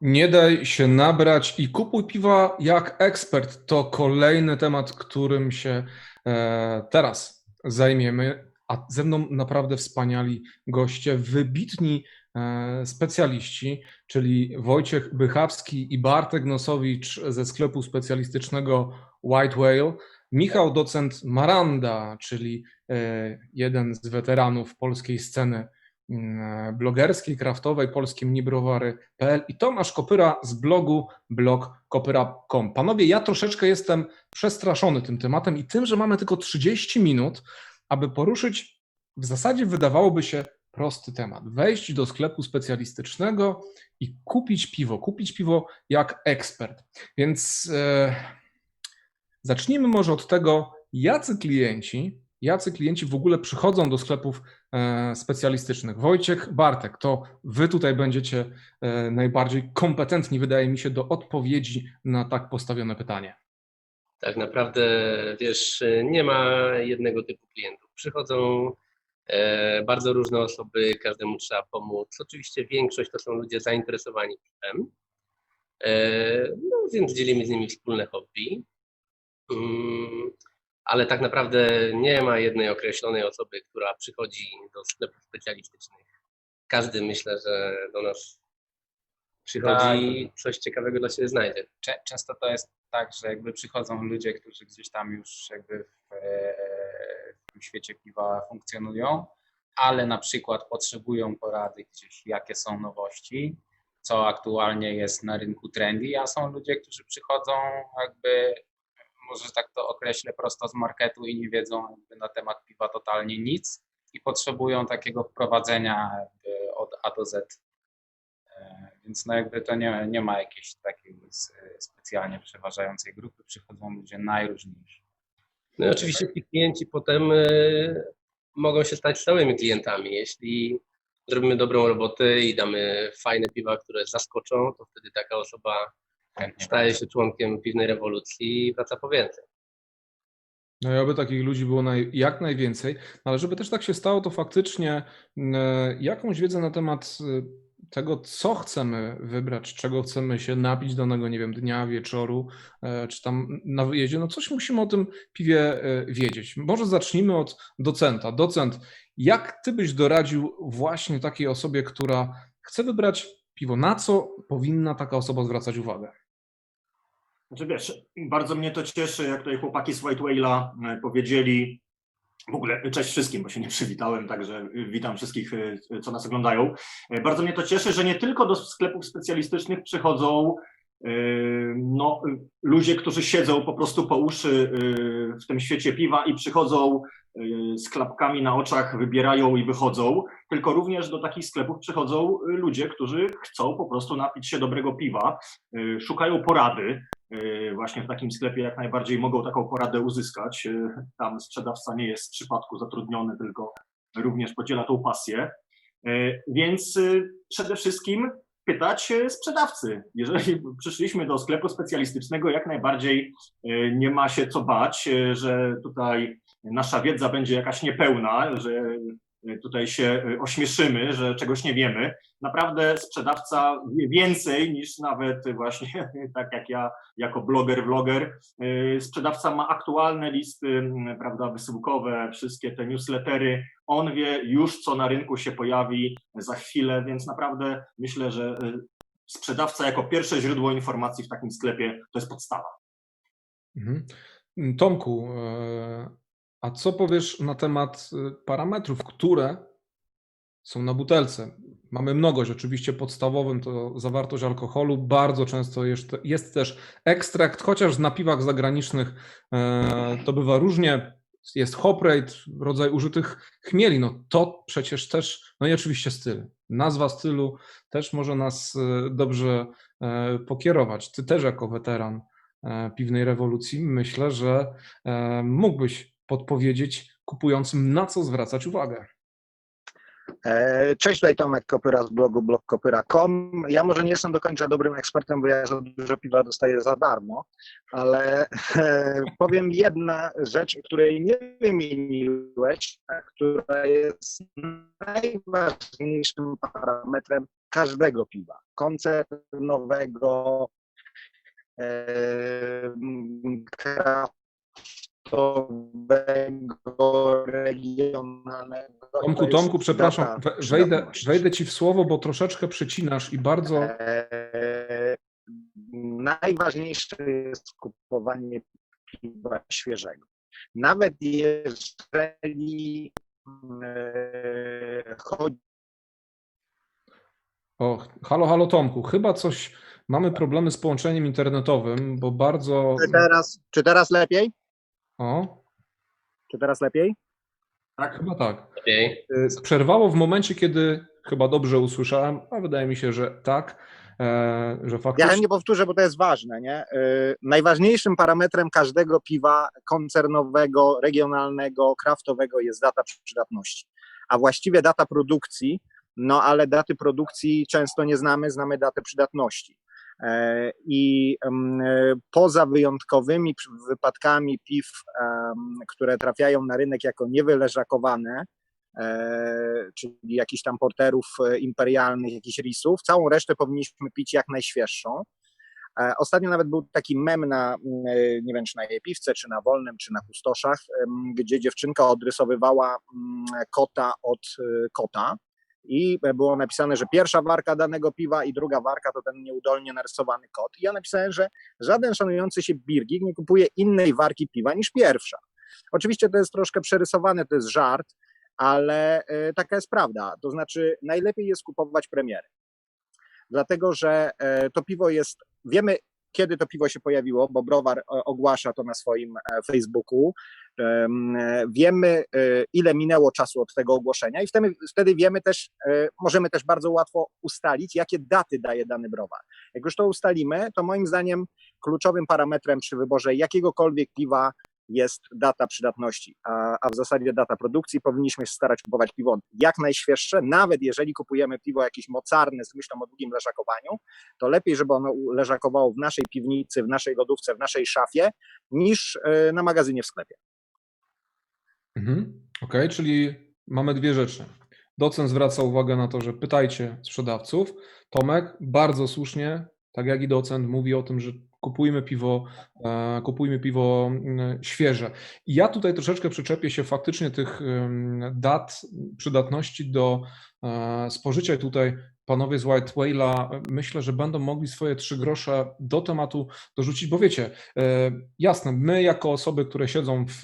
Nie daj się nabrać i kupuj piwa jak ekspert. To kolejny temat, którym się e, teraz zajmiemy. A ze mną naprawdę wspaniali goście, wybitni e, specjaliści, czyli Wojciech Bychawski i Bartek Nosowicz ze sklepu specjalistycznego White Whale, Michał Docent Maranda, czyli e, jeden z weteranów polskiej sceny blogerskiej, kraftowej, polskie mnibrowary.pl i Tomasz Kopyra z blogu blogkopyra.com. Panowie, ja troszeczkę jestem przestraszony tym tematem i tym, że mamy tylko 30 minut, aby poruszyć w zasadzie wydawałoby się prosty temat. Wejść do sklepu specjalistycznego i kupić piwo. Kupić piwo jak ekspert. Więc e, zacznijmy może od tego, jacy klienci, jacy klienci w ogóle przychodzą do sklepów e, specjalistycznych. Wojciech, Bartek, to wy tutaj będziecie e, najbardziej kompetentni, wydaje mi się, do odpowiedzi na tak postawione pytanie. Tak naprawdę, wiesz, nie ma jednego typu klientów. Przychodzą e, bardzo różne osoby, każdemu trzeba pomóc. Oczywiście większość to są ludzie zainteresowani e, no więc dzielimy z nimi wspólne hobby. Ale tak naprawdę nie ma jednej określonej osoby, która przychodzi do sklepów specjalistycznych. Każdy myślę, że do nas przychodzi, coś ciekawego dla siebie znajdzie. Często to jest tak, że jakby przychodzą ludzie, którzy gdzieś tam już jakby w, e, w tym świecie piwa funkcjonują, ale na przykład potrzebują porady gdzieś, jakie są nowości, co aktualnie jest na rynku trendy, a są ludzie, którzy przychodzą jakby, może tak to określę prosto z marketu i nie wiedzą na temat piwa totalnie nic i potrzebują takiego wprowadzenia od A do Z E, Więc no jakby to nie, nie ma jakiejś takiej s- specjalnie przeważającej grupy, przychodzą ludzie najróżniejsi. No i oczywiście ci klienci potem e, mogą się stać stałymi klientami. Jeśli zrobimy dobrą robotę i damy fajne piwa, które zaskoczą, to wtedy taka osoba staje się członkiem piwnej rewolucji i wraca po więcej. No i oby takich ludzi było naj, jak najwięcej, ale żeby też tak się stało, to faktycznie e, jakąś wiedzę na temat e, tego, co chcemy wybrać, czego chcemy się napić danego, nie wiem, dnia, wieczoru, e, czy tam na wyjeździe, no coś musimy o tym piwie wiedzieć. Może zacznijmy od docenta. Docent, jak ty byś doradził właśnie takiej osobie, która chce wybrać piwo? Na co powinna taka osoba zwracać uwagę? Znaczy wiesz, bardzo mnie to cieszy, jak tutaj chłopaki z White Whale'a e, powiedzieli, w ogóle cześć wszystkim, bo się nie przywitałem, także witam wszystkich, e, co nas oglądają. E, Bardzo mnie to cieszy, że nie tylko do sklepów specjalistycznych przychodzą e, no, e, ludzie, którzy siedzą po prostu po uszy e, w tym świecie piwa i przychodzą e, z klapkami na oczach, wybierają i wychodzą, tylko również do takich sklepów przychodzą e, ludzie, którzy chcą po prostu napić się dobrego piwa, e, szukają porady, właśnie w takim sklepie jak najbardziej mogą taką poradę uzyskać. Yy, Tam sprzedawca nie jest z przypadku zatrudniony, tylko również podziela tą pasję. Yy, Więc przede wszystkim pytać sprzedawcy. Jeżeli przyszliśmy do sklepu specjalistycznego, jak najbardziej nie ma się co bać, że tutaj nasza wiedza będzie jakaś niepełna, że tutaj się yy, ośmieszymy, że czegoś nie wiemy. Naprawdę sprzedawca wie więcej niż nawet właśnie tak jak ja jako bloger, vloger. Yy, Sprzedawca ma aktualne listy, mm, prawda, wysyłkowe, wszystkie te newslettery. On wie już, co na rynku się pojawi za chwilę, więc naprawdę myślę, że sprzedawca jako pierwsze źródło informacji w takim sklepie to jest podstawa. Mhm. Tomku, e, a co powiesz na temat e, parametrów, które są na butelce? Mamy mnogość, oczywiście podstawowym to zawartość alkoholu, bardzo często jest, jest też ekstrakt, chociaż na piwach zagranicznych e, to bywa różnie. Jest hop rate, rodzaj użytych chmieli, no to przecież też, no i oczywiście styl. Nazwa stylu też może nas e, dobrze e, pokierować. Ty też jako weteran piwnej rewolucji, myślę, że mógłbyś podpowiedzieć kupującym, na co zwracać uwagę. E, Cześć, tutaj Tomek Kopyra z blogu blogkopyra.com. Ja może nie jestem do końca dobrym ekspertem, bo ja za dużo piwa dostaję za darmo, ale e, powiem jedna rzecz, której nie wymieniłeś, a która jest najważniejszym parametrem każdego piwa. Koncernowego, e, kraftowego, regionalnego. Tomku, Tomku, przepraszam, wejdę, wejdę ci w słowo, bo troszeczkę przecinasz i bardzo. Eee, Najważniejsze jest kupowanie piwa świeżego. Nawet jeżeli eee, chodzi O, halo, halo Tomku, chyba coś. Mamy problemy z połączeniem internetowym, bo bardzo. czy teraz, czy teraz lepiej? O, Czy teraz lepiej? Tak? chyba tak. Lepiej. Y, Przerwało w momencie, kiedy chyba dobrze usłyszałem, a wydaje mi się, że tak, e, że Ja faktycznie. chętnie powtórzę, bo to jest ważne. Nie? Yy, Najważniejszym parametrem każdego piwa koncernowego, regionalnego, kraftowego jest data przydatności. A właściwie data produkcji, no ale daty produkcji często nie znamy, znamy datę przydatności. E, I e, poza wyjątkowymi wypadkami piw, które trafiają na rynek jako niewyleżakowane, e, czyli jakichś tam porterów imperialnych, jakichś risów. Całą resztę powinniśmy pić jak najświeższą. Ostatnio nawet był taki mem na, nie wiem, czy na Jepiwce, czy na Wolnym, czy na Pustoszach, em, gdzie dziewczynka odrysowywała kota od kota i było napisane, że pierwsza warka danego piwa i druga warka to ten nieudolnie narysowany kot. I ja napisałem, że żaden szanujący się birgik nie kupuje innej warki piwa niż pierwsza. Oczywiście to jest troszkę przerysowane, to jest żart, ale e, taka jest prawda. To znaczy, najlepiej jest kupować premiery. Dlatego, że e, to piwo jest, wiemy kiedy to piwo się pojawiło, bo browar e, ogłasza to na swoim e, Facebooku. Em, Wiemy, e, ile minęło czasu od tego ogłoszenia, i wtedy, wtedy wiemy też, e, możemy też bardzo łatwo ustalić, jakie daty daje dany browar. Jak już to ustalimy, to moim zdaniem kluczowym parametrem przy wyborze jakiegokolwiek piwa jest data przydatności, a, a w zasadzie data produkcji. Powinniśmy się starać kupować piwo jak najświeższe, nawet jeżeli kupujemy piwo jakieś mocarne z myślą o długim leżakowaniu, to lepiej, żeby ono leżakowało w naszej piwnicy, w naszej lodówce, w naszej szafie, niż e, na magazynie w sklepie. Mhm. Okej, czyli mamy dwie rzeczy. Docent zwraca uwagę na to, że pytajcie sprzedawców. Tomek bardzo słusznie, tak jak i docent, mówi o tym, że kupujmy piwo, e, kupujmy piwo mm, świeże. I ja tutaj troszeczkę przyczepię się faktycznie tych dat przydatności do e, spożycia. Tutaj panowie z White Whale'a myślę, że będą mogli swoje trzy grosze do tematu dorzucić, bo wiecie, e, jasne, my jako osoby, które siedzą w,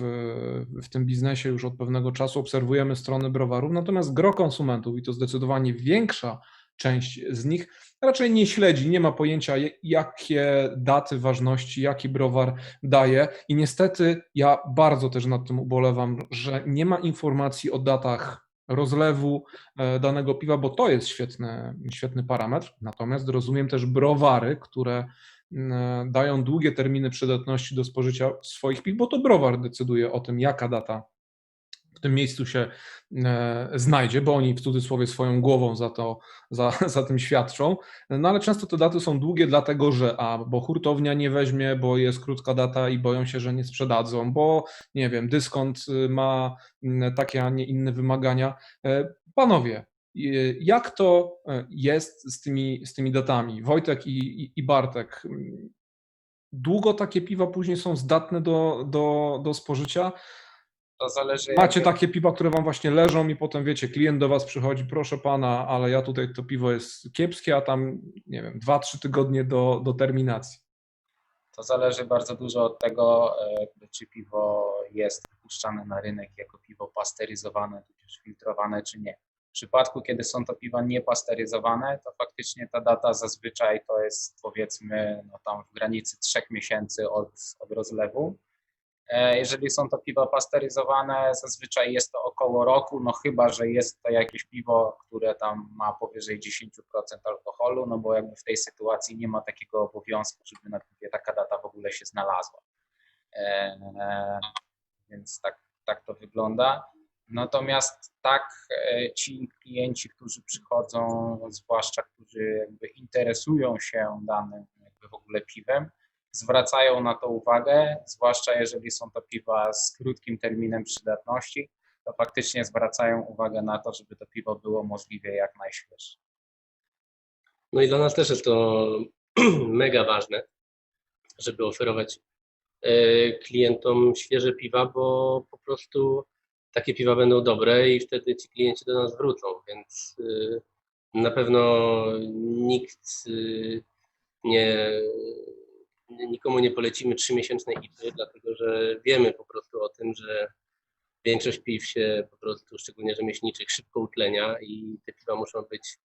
w tym biznesie już od pewnego czasu, obserwujemy strony browarów, natomiast gro konsumentów, i to zdecydowanie większa część z nich, raczej nie śledzi, nie ma pojęcia, jakie daty ważności, jaki browar daje. I niestety ja bardzo też nad tym ubolewam, że nie ma informacji o datach rozlewu e, danego piwa, bo to jest świetny, świetny parametr. Natomiast rozumiem też browary, które mm, dają długie terminy przydatności do spożycia swoich piw, bo to browar decyduje o tym, jaka data tym miejscu się e, znajdzie, bo oni w cudzysłowie swoją głową za, to, za, za tym świadczą. No ale często te daty są długie, dlatego że a, bo hurtownia nie weźmie, bo jest krótka data i boją się, że nie sprzedadzą, bo nie wiem, dyskont y, ma takie, a nie inne wymagania. E, Panowie, y, jak to e, jest z tymi, z tymi datami? Wojtek i, i, i Bartek, długo takie piwa później są zdatne do, do, do spożycia? To zależy. Macie takie piwa, które wam właśnie leżą i potem wiecie, klient do was przychodzi, proszę pana, ale ja tutaj to piwo jest kiepskie, a tam, nie wiem, 2-3 tygodnie do, do terminacji. To zależy bardzo dużo od tego, e, czy piwo jest wypuszczane na rynek jako piwo pasteryzowane, tudzież filtrowane, czy nie. W przypadku, kiedy są to piwa niepasteryzowane, to faktycznie ta data zazwyczaj to jest powiedzmy no tam w granicy trzech miesięcy od, od rozlewu. E, Jeżeli są to piwa pasteryzowane, zazwyczaj jest to około roku, no chyba, że jest to jakieś piwo, które tam ma powyżej 10% alkoholu, no bo jakby w tej sytuacji nie ma takiego obowiązku, żeby na piwie taka data w ogóle się znalazła. E, Więc tak, tak to wygląda. Natomiast tak e, ci klienci, którzy przychodzą, zwłaszcza którzy interesują się danym w ogóle piwem, zwracają na to uwagę, zwłaszcza jeżeli są to piwa z krótkim terminem przydatności, to faktycznie zwracają uwagę na to, żeby to piwo było możliwie jak najświeższe. No i dla nas też jest to mega ważne, żeby oferować e, klientom świeże piwa, bo po prostu takie piwa będą dobre i wtedy ci klienci do nas wrócą, więc e, na pewno nikt e, nie, nikomu nie polecimy trzymiesięcznej IPy, dlatego że wiemy po prostu o tym, że większość piw się po prostu, szczególnie rzemieślniczych, szybko utlenia i te piwa muszą być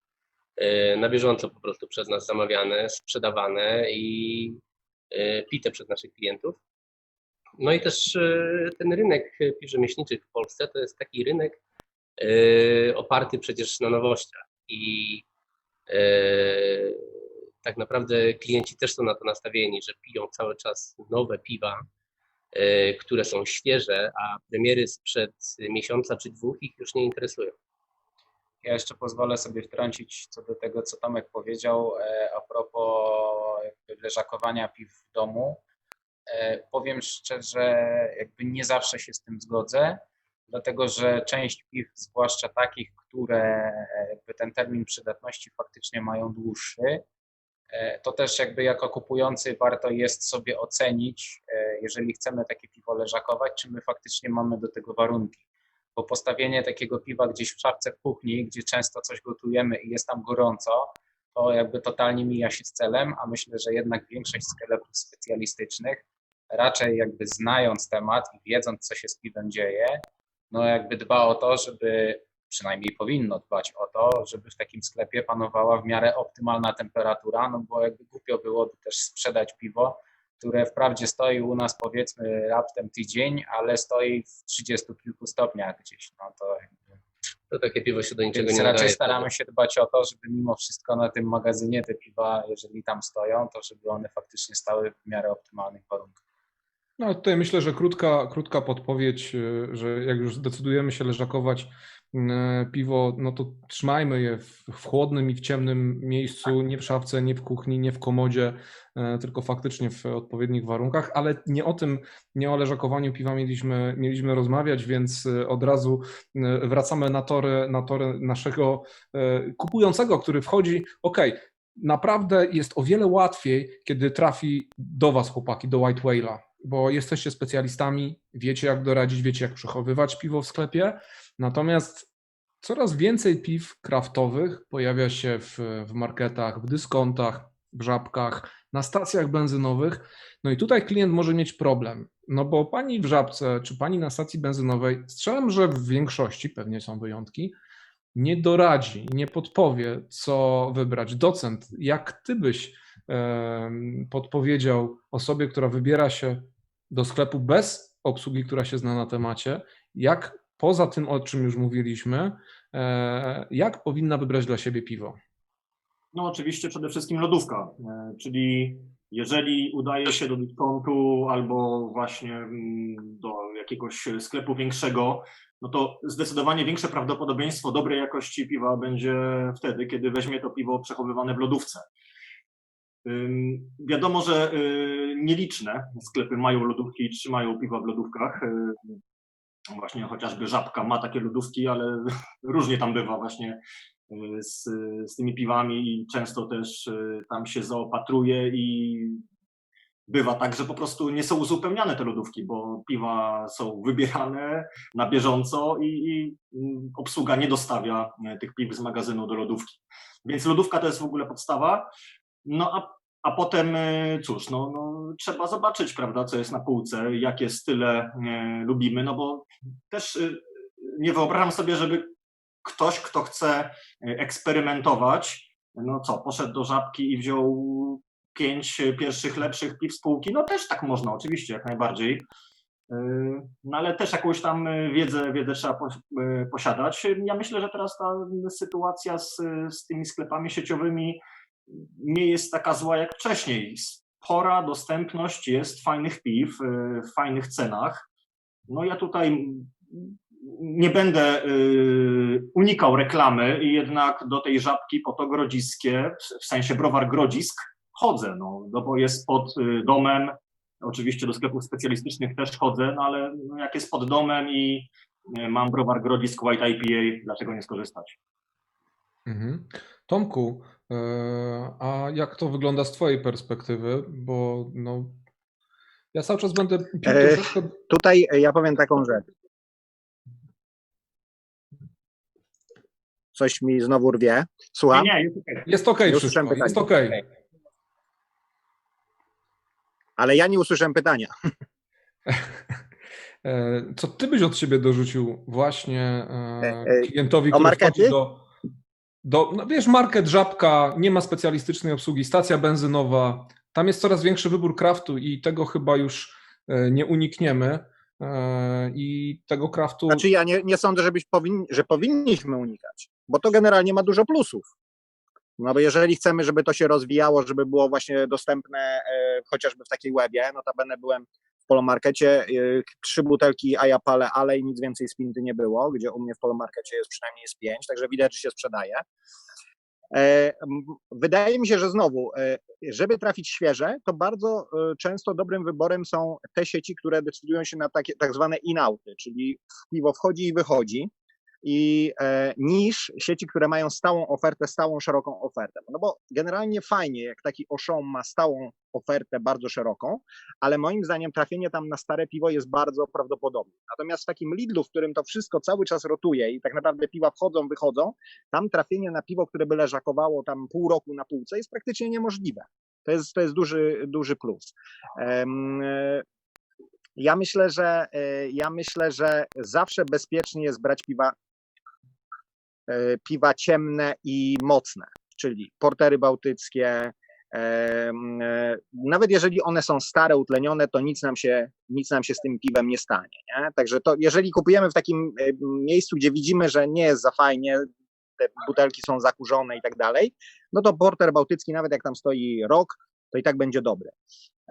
e, na bieżąco po prostu przez nas zamawiane, sprzedawane i e, pite przez naszych klientów. No i też e, ten rynek piw rzemieślniczych w Polsce to jest taki rynek oparty przecież na nowościach i tak naprawdę klienci też są na to nastawieni, że piją cały czas nowe piwa, e, które są świeże, a premiery sprzed miesiąca czy dwóch ich już nie interesują. Ja jeszcze pozwolę sobie wtrącić co do tego, co Tomek powiedział e, a propos leżakowania piw w domu. E, Powiem szczerze, jakby nie zawsze się z tym zgodzę, dlatego że część piw, zwłaszcza takich, które jakby ten termin przydatności faktycznie mają dłuższy, to też jakby jako kupujący warto jest sobie ocenić, e, jeżeli chcemy takie piwo leżakować, czy my faktycznie mamy do tego warunki. Bo postawienie takiego piwa gdzieś w szafce w kuchni, gdzie często coś gotujemy i jest tam gorąco, to jakby totalnie mija się z celem, a myślę, że jednak większość sklepów specjalistycznych raczej jakby znając temat i wiedząc, co się z piwem dzieje, no jakby dba o to, żeby przynajmniej powinno dbać o to, żeby w takim sklepie panowała w miarę optymalna temperatura, no bo jakby głupio byłoby też sprzedać piwo, które wprawdzie stoi u nas powiedzmy raptem tydzień, ale stoi w 30 kilku stopniach gdzieś. No to jakby, To takie piwo się do niczego więc nie raczej nadaje. staramy się dbać o to, żeby mimo wszystko na tym magazynie te piwa, jeżeli tam stoją, to żeby one faktycznie stały w miarę optymalnych warunkach. No tutaj myślę, że krótka, krótka podpowiedź, y, że jak już zdecydujemy się leżakować piwo, no to trzymajmy je w, w chłodnym i w ciemnym miejscu, nie w szafce, nie w kuchni, nie w komodzie, y, tylko faktycznie w odpowiednich warunkach, ale nie o tym, nie o leżakowaniu piwa mieliśmy, mieliśmy rozmawiać, więc y, od razu wracamy na tory, na tory naszego kupującego, który wchodzi, ok, naprawdę jest o wiele łatwiej, kiedy trafi do Was, chłopaki, do White Whale'a, bo jesteście specjalistami, wiecie jak doradzić, wiecie jak przechowywać piwo w sklepie. Natomiast coraz więcej piw kraftowych pojawia się w, w marketach, w dyskontach, w żabkach, na stacjach benzynowych. No i tutaj klient może mieć problem, no bo pani w żabce czy pani na stacji benzynowej, strzelam, że w większości, pewnie są wyjątki, nie doradzi, nie podpowie, co wybrać. Docent, jak ty byś podpowiedział osobie, która wybiera się do sklepu bez obsługi, która się zna na temacie, jak poza tym, o czym już mówiliśmy, e, jak powinna wybrać dla siebie piwo? No oczywiście przede wszystkim lodówka, e, czyli jeżeli udaje się do dyskontu albo właśnie mm, do jakiegoś sklepu większego, no to zdecydowanie większe prawdopodobieństwo dobrej jakości piwa będzie wtedy, kiedy weźmie to piwo przechowywane w lodówce. Wiadomo, że y, nieliczne sklepy mają lodówki i trzymają piwa w lodówkach. Y, Właśnie chociażby Żabka ma takie lodówki, ale różnie tam bywa właśnie y, z, z tymi piwami i często też tam się zaopatruje i bywa tak, że po prostu nie są uzupełniane te lodówki, bo piwa są wybierane na bieżąco i, i mm, obsługa nie dostawia tych piw z magazynu do lodówki. Więc lodówka to jest w ogóle podstawa. No a, a potem y, cóż, no, no, trzeba zobaczyć, prawda, co jest na półce, jakie style y, lubimy, no bo też y, nie wyobrażam sobie, żeby ktoś, kto chce eksperymentować, no co, poszedł do żabki i wziął pięć pierwszych lepszych piw z półki, no też tak można, oczywiście, jak najbardziej. No ale też jakąś tam wiedzę, wiedzę trzeba pos- posiadać. Ja myślę, że teraz ta sytuacja z, z tymi sklepami sieciowymi nie jest taka zła jak wcześniej. Spora dostępność jest fajnych piw y, w fajnych cenach. No ja tutaj nie będę y, unikał reklamy jednak do tej żabki po to grodziskie, w- sensie browar grodzisk, chodzę, no, no bo jest pod y, domem, oczywiście do sklepów specjalistycznych też chodzę, no ale no, jak jest pod domem i mam browar grodzisk White IPA, dlaczego nie skorzystać? Mhm. Tomku, a jak to wygląda z Twojej perspektywy? Bo no, ja cały czas będę E, troszeczkę. Tutaj e, ja powiem taką rzecz. Coś mi znowu rwie. Nie, Słucham? nie, jest okej. Jest okej Nie usłyszałem jest okej. Ale ja nie usłyszałem pytania. E, Co ty byś od siebie dorzucił właśnie e, E, e, klientowi, o który markety? wchodzi do, do. No wiesz, market, żabka, nie ma specjalistycznej obsługi, stacja benzynowa. Tam jest coraz większy wybór kraftu i tego chyba już e, nie unikniemy. E, I tego kraftu. Znaczy ja nie, nie sądzę, żebyś powin, że powinniśmy unikać, bo to generalnie ma dużo plusów. No bo jeżeli chcemy, żeby to się rozwijało, żeby było właśnie dostępne e, chociażby w takiej webie, no to będę byłem Polomarkecie, e, trzy butelki Ayapale, ale i nic więcej z nie było, gdzie u mnie w Polomarkecie jest przynajmniej jest pięć, także widać, że się sprzedaje. E, Wydaje mi się, że znowu, e, żeby trafić świeże, to bardzo e, często dobrym wyborem są te sieci, które decydują się na takie tak zwane in-outy, czyli piwo wchodzi i wychodzi, i e, niż sieci, które mają stałą ofertę, stałą, szeroką ofertę. No bo generalnie fajnie, jak taki Auchan ma stałą ofertę bardzo szeroką, ale moim zdaniem trafienie tam na stare piwo jest bardzo prawdopodobne. Natomiast w takim Lidlu, w którym to wszystko cały czas rotuje i tak naprawdę piwa wchodzą, wychodzą, tam trafienie na piwo, które by leżakowało tam pół roku na półce jest praktycznie niemożliwe. To jest, to jest duży, duży plus. E, ja myślę, że e, ja myślę, że zawsze bezpiecznie jest brać piwa piwa ciemne i mocne, czyli portery bałtyckie. em, e, Nawet jeżeli one są stare, utlenione, to nic nam się, nic nam się z tym piwem nie stanie. Nie? Także to, jeżeli kupujemy w takim e, miejscu, gdzie widzimy, że nie jest za fajnie, te butelki są zakurzone i tak dalej, no to porter bałtycki, nawet jak tam stoi rok, to i tak będzie dobry.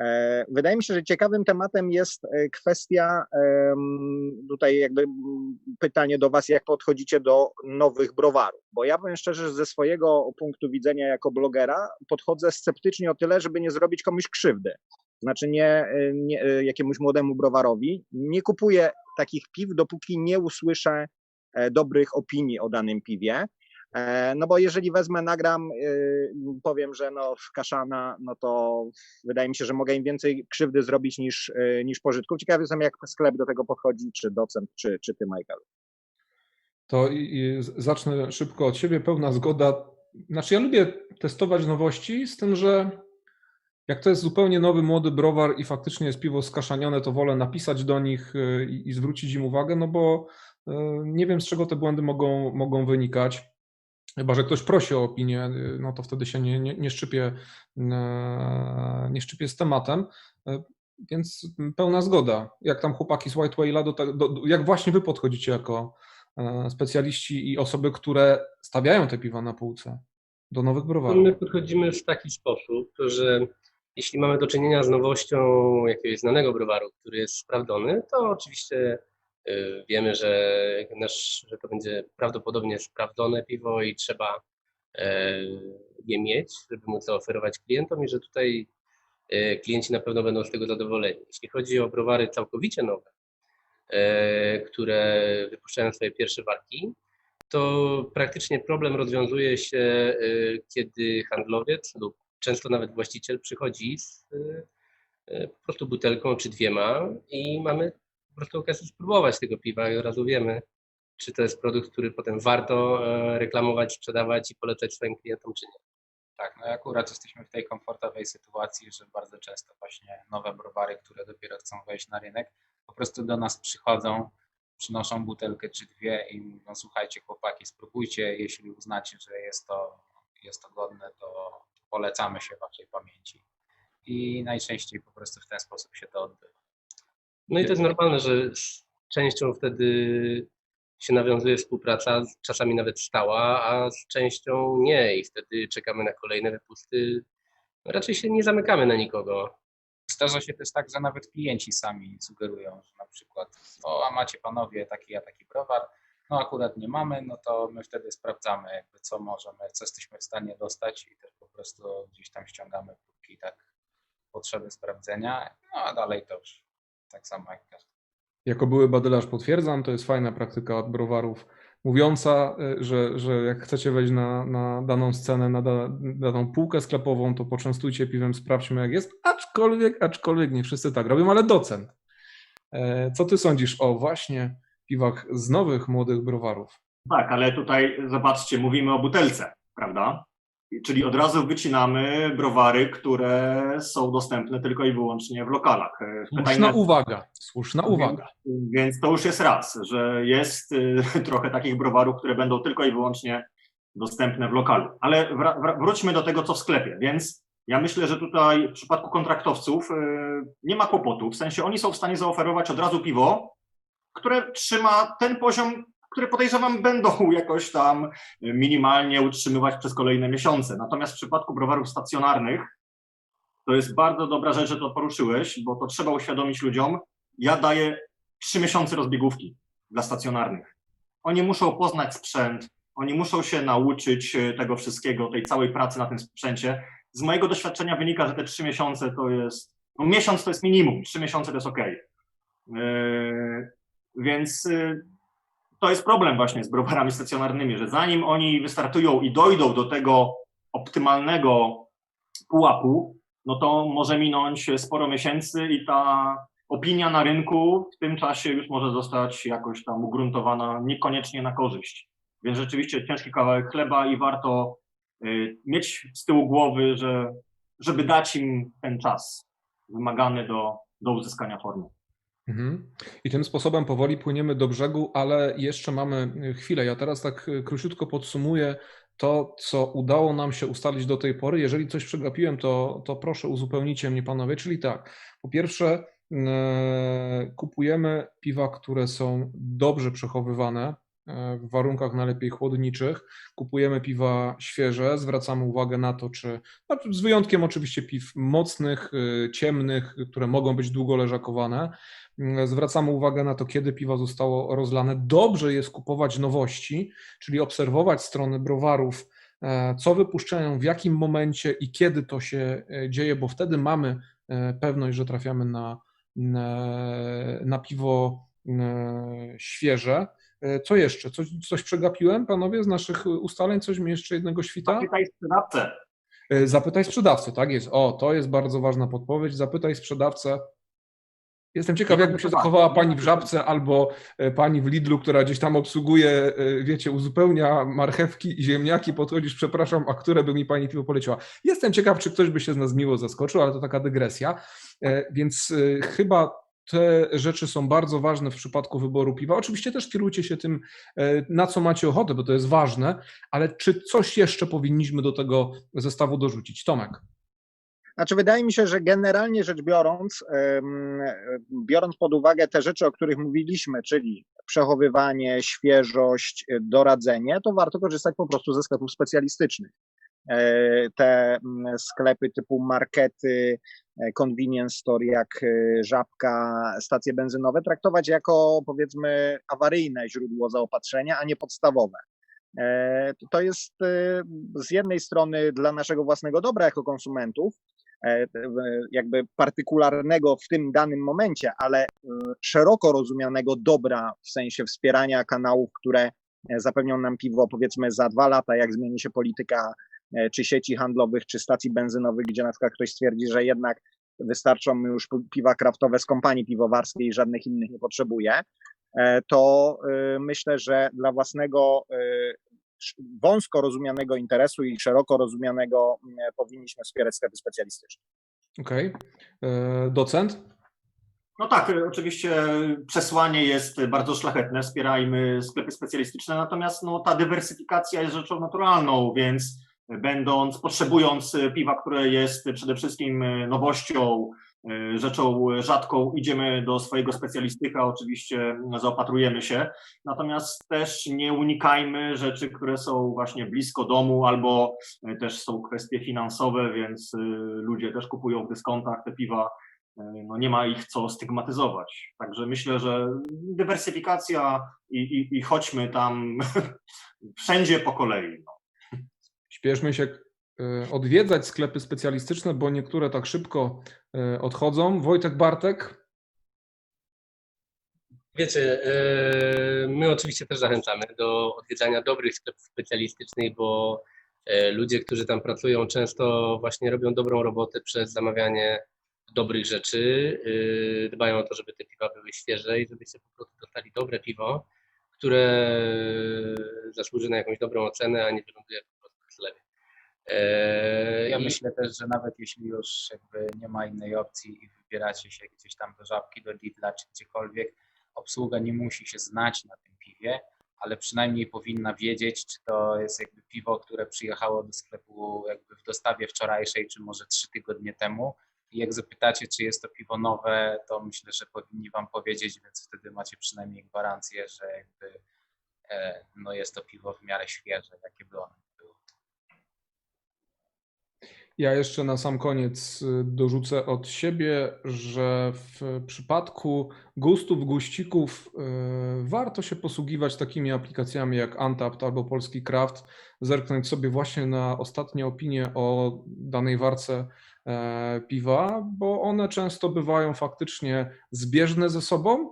E, Wydaje mi się, że ciekawym tematem jest e, kwestia, tutaj jakby pytanie do Was, jak podchodzicie do nowych browarów, bo ja powiem szczerze, że ze swojego punktu widzenia jako blogera podchodzę sceptycznie o tyle, żeby nie zrobić komuś krzywdy. Znaczy nie, e, nie jakiemuś młodemu browarowi. Nie kupuję takich piw, dopóki nie usłyszę dobrych opinii o danym piwie. E, No bo jeżeli wezmę, nagram, y, powiem, że no kaszana, no to wydaje mi się, że mogę im więcej krzywdy zrobić niż, y, niż pożytku. Ciekawy jestem, jak sklep do tego podchodzi, czy docent, czy, czy ty, Michael. To zacznę szybko od siebie. Pełna zgoda. Znaczy, ja lubię testować nowości, z tym, że jak to jest zupełnie nowy, młody browar i faktycznie jest piwo skaszanione, to wolę napisać do nich y, i, i zwrócić im uwagę, no bo nie wiem, z czego te błędy mogą, mogą wynikać. Chyba, że ktoś prosi o opinię, y, no to wtedy się nie, nie, nie, szczypie, y, nie szczypie z tematem. Y, Więc pełna zgoda. Jak tam chłopaki z White Whale'a, do, do, do, jak właśnie wy podchodzicie jako specjaliści i osoby, które stawiają te piwa na półce do nowych browarów? My podchodzimy w taki sposób, że jeśli mamy do czynienia z nowością jakiegoś znanego browaru, który jest sprawdzony, to oczywiście wiemy, że, nasz, że to będzie prawdopodobnie sprawdzone piwo i trzeba e, je mieć, żeby móc zaoferować klientom i że tutaj e, klienci na pewno będą z tego zadowoleni. Jeśli chodzi o browary całkowicie nowe, e, które wypuszczają swoje pierwsze warki, to praktycznie problem rozwiązuje się, y, kiedy handlowiec lub często nawet właściciel przychodzi z y, y, po prostu butelką czy dwiema i mamy prostu okazję spróbować tego piwa i od razu wiemy, czy to jest produkt, który potem warto e, reklamować, sprzedawać i polecać swoim klientom, czy nie. Tak, no akurat jesteśmy w tej komfortowej sytuacji, że bardzo często właśnie nowe browary, które dopiero chcą wejść na rynek, po prostu do nas przychodzą, przynoszą butelkę czy dwie i mówią, słuchajcie chłopaki, spróbujcie, jeśli uznacie, że jest to, jest to godne, to polecamy się waszej pamięci. I najczęściej po prostu w ten sposób się to odbywa. No i to jest normalne, że z częścią wtedy się nawiązuje współpraca, czasami nawet stała, a z częścią nie i wtedy czekamy na kolejne wypusty. Raczej się nie zamykamy na nikogo. zdarza się też tak, że nawet klienci sami sugerują, że na przykład o, a macie panowie taki, a taki browar, no akurat nie mamy, no to my wtedy sprawdzamy jakby co możemy, co jesteśmy w stanie dostać i też po prostu gdzieś tam ściągamy próbki tak potrzeby sprawdzenia, no a dalej to już tak samo jak każdy. Jako były badylarz potwierdzam, to jest fajna praktyka od browarów, mówiąca, y, że, że jak chcecie wejść na, na daną scenę, na da, daną półkę sklepową, to poczęstujcie piwem, sprawdźmy jak jest, aczkolwiek, aczkolwiek nie wszyscy tak robią, ale docent. E, Co ty sądzisz o właśnie piwach z nowych, młodych browarów? Tak, ale tutaj zobaczcie, mówimy o butelce, prawda? Czyli od razu wycinamy browary, które są dostępne tylko i wyłącznie w lokalach. E, Słuszna uwaga, słuszna uwaga. Więc to już jest raz, że jest y, trochę takich browarów, które będą tylko i wyłącznie dostępne w lokalu. Ale wróćmy do tego, co w sklepie. Więc ja myślę, że tutaj w przypadku kontraktowców y, nie ma kłopotu. W sensie oni są w stanie zaoferować od razu piwo, które trzyma ten poziom, który podejrzewam będą jakoś tam minimalnie utrzymywać przez kolejne miesiące. Natomiast w przypadku browarów stacjonarnych to jest bardzo dobra rzecz, że to poruszyłeś, bo to trzeba uświadomić ludziom. Ja daję trzy miesiące rozbiegówki dla stacjonarnych. Oni muszą poznać sprzęt, oni muszą się nauczyć e, tego wszystkiego, tej całej pracy na tym sprzęcie. Z mojego doświadczenia wynika, że te trzy miesiące to jest, no miesiąc to jest minimum, trzy miesiące to jest ok. Więc y, to jest problem właśnie z browarami stacjonarnymi, że zanim oni wystartują i dojdą do tego optymalnego pułapu, no to może minąć sporo miesięcy i ta opinia na rynku w tym czasie już może zostać jakoś tam ugruntowana niekoniecznie na korzyść. Więc rzeczywiście ciężki kawałek chleba i warto y, mieć z tyłu głowy, że, żeby dać im ten czas wymagany do, do uzyskania formy. Mhm. I tym sposobem powoli płyniemy do brzegu, ale jeszcze mamy y, chwilę. Ja teraz tak y, króciutko podsumuję to, co udało nam się ustalić do tej pory. Jeżeli coś przegapiłem, to, to proszę uzupełnijcie mnie panowie. Czyli tak, po pierwsze e, kupujemy piwa, które są dobrze przechowywane e, w warunkach najlepiej chłodniczych. Kupujemy piwa świeże, zwracamy uwagę na to, czy no, z wyjątkiem oczywiście piw mocnych, ciemnych, które mogą być długo leżakowane. Zwracamy uwagę na to, kiedy piwo zostało rozlane. Dobrze jest kupować nowości, czyli obserwować strony browarów, e, co wypuszczają, w jakim momencie i kiedy to się e, dzieje, bo wtedy mamy e, pewność, że trafiamy na, na, piwo świeże. Co jeszcze? Coś, coś przegapiłem, panowie, z naszych ustaleń? Coś mi jeszcze jednego świta? Pytaj sprzedawcę. Zapytaj sprzedawcę, tak jest. O, to jest bardzo ważna podpowiedź. Zapytaj sprzedawcę. Jestem ciekaw, jakby się zachowała pani w żabce albo e, pani w Lidlu, która gdzieś tam obsługuje, e, wiecie, uzupełnia marchewki i ziemniaki. Podchodzisz, przepraszam, a które by mi pani piwo poleciła? Jestem ciekaw, czy ktoś by się z nas miło zaskoczył, ale to taka dygresja. E, Więc chyba te rzeczy są bardzo ważne w przypadku wyboru piwa. Oczywiście też kierujcie się tym, na co macie ochotę, bo to jest ważne, ale czy coś jeszcze powinniśmy do tego zestawu dorzucić? Tomek. Znaczy, wydaje mi się, że generalnie rzecz biorąc, biorąc pod uwagę te rzeczy, o których mówiliśmy, czyli przechowywanie, świeżość, y, doradzenie, to warto korzystać po prostu ze sklepów specjalistycznych. E, Te sklepy typu markety, e, convenience store, jak y, żabka, stacje benzynowe, traktować jako powiedzmy awaryjne źródło zaopatrzenia, a nie podstawowe. E, to- jest y, z jednej strony dla naszego własnego dobra jako konsumentów, jakby partykularnego w tym danym momencie, ale y, szeroko rozumianego dobra w sensie wspierania kanałów, które e, zapewnią nam piwo powiedzmy za dwa lata, jak zmieni się polityka e, czy sieci handlowych, czy stacji benzynowych, gdzie na przykład ktoś stwierdzi, że jednak wystarczą już pi- piwa kraftowe z kompanii piwowarskiej i żadnych innych nie potrzebuje, e, to myślę, że dla własnego wąsko rozumianego interesu i szeroko rozumianego mm, powinniśmy wspierać sklepy specjalistyczne. Okej. E, Docent? No tak, y, oczywiście przesłanie jest bardzo szlachetne, wspierajmy sklepy specjalistyczne, natomiast no, ta dywersyfikacja jest rzeczą naturalną, więc będąc, potrzebując y, piwa, które jest przede wszystkim y, nowością, y, rzeczą rzadką, idziemy do swojego specjalistyka, oczywiście zaopatrujemy się, natomiast też nie unikajmy rzeczy, które są właśnie blisko domu, albo też są kwestie finansowe, więc ludzie też kupują w dyskontach te piwa, no nie ma ich co stygmatyzować. Także myślę, że dywersyfikacja i, i, i chodźmy tam wszędzie po kolei. Śpieszmy się e, odwiedzać sklepy specjalistyczne, bo niektóre tak szybko e, odchodzą. Wojtek Bartek, Wiecie, e, my oczywiście też zachęcamy do odwiedzania dobrych sklepów specjalistycznych, bo ludzie, którzy tam pracują, często właśnie robią dobrą robotę przez zamawianie dobrych rzeczy. e, Dbają o to, żeby te piwa były świeże i żebyście po prostu dostali dobre piwo, które zasłuży na jakąś dobrą ocenę, a nie wyląduje po prostu w zlewie. E, Ja i- myślę też, że nawet jeśli już jakby nie ma innej opcji i wybieracie się gdzieś tam do Żabki, do Lidla czy gdziekolwiek, obsługa nie musi się znać na tym piwie, ale przynajmniej powinna wiedzieć, czy to jest jakby piwo, które przyjechało do sklepu jakby w dostawie wczorajszej, czy może trzy tygodnie temu. I jak zapytacie, czy jest to piwo nowe, to myślę, że powinni wam powiedzieć, więc wtedy macie przynajmniej gwarancję, że jakby e, no jest to piwo w miarę świeże, jakie by ono. Ja jeszcze na sam koniec y, dorzucę od siebie, że w przypadku gustów, guścików y, warto się posługiwać takimi aplikacjami jak Untapped albo Polski Craft, zerknąć sobie właśnie na ostatnie opinie o danej warce e, piwa, bo one często bywają faktycznie zbieżne ze sobą.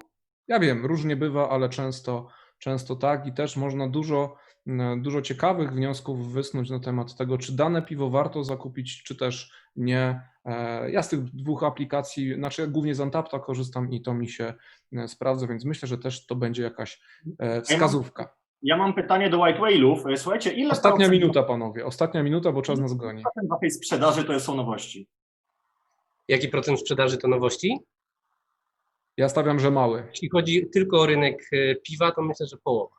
Ja wiem, różnie bywa, ale często, często tak i też można dużo dużo ciekawych wniosków wysnuć na temat tego, czy dane piwo warto zakupić, czy też nie. E, Ja z tych dwóch aplikacji, znaczy ja głównie z Antapta korzystam i to mi się e, sprawdza, więc myślę, że też to będzie jakaś e, wskazówka. Ja mam pytanie do White Whale'ów. Słuchajcie, ile Ostatnia procent- minuta, panowie, ostatnia minuta, bo czas nas goni. procent waszej sprzedaży to są nowości? Jaki procent sprzedaży to nowości? Ja stawiam, że mały. Jeśli chodzi tylko o rynek e, piwa, to myślę, że połowa.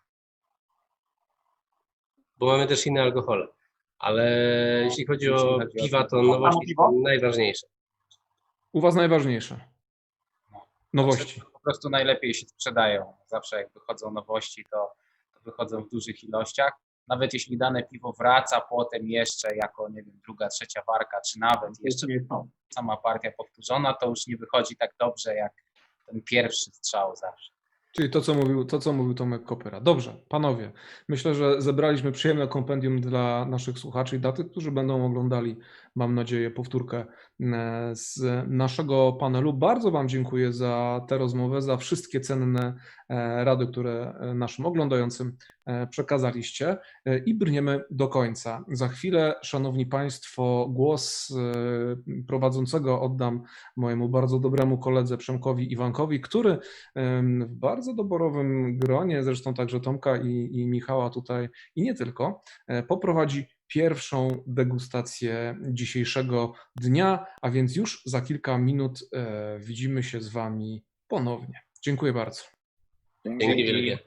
Bo mamy też inne alkohole. Ale jeśli chodzi o jeśli chodzi o piwa, to nowości piwo? są najważniejsze. U was najważniejsze. Nowości. po prostu najlepiej się sprzedają. Zawsze jak wychodzą nowości, to, to wychodzą w dużych ilościach. Nawet jeśli dane piwo wraca potem jeszcze jako, nie wiem, druga, trzecia warka, czy nawet jeszcze to. sama partia powtórzona, to już nie wychodzi tak dobrze jak ten pierwszy strzał zawsze. Czyli to co, mówił, to, co mówił Tomek Kopera. Dobrze, panowie, myślę, że zebraliśmy przyjemne kompendium dla naszych słuchaczy i dla tych, którzy będą oglądali, mam nadzieję, powtórkę e, z naszego panelu. Bardzo Wam dziękuję za tę rozmowę, za wszystkie cenne e, rady, które e, naszym oglądającym przekazaliście i brniemy do końca. Za chwilę, Szanowni Państwo, głos prowadzącego oddam mojemu bardzo dobremu koledze Przemkowi Iwankowi, który w bardzo doborowym gronie, zresztą także Tomka i, i Michała tutaj i nie tylko, poprowadzi pierwszą degustację dzisiejszego dnia, a więc już za kilka minut e, widzimy się z Wami ponownie. Dziękuję bardzo. Dzięki wielkie.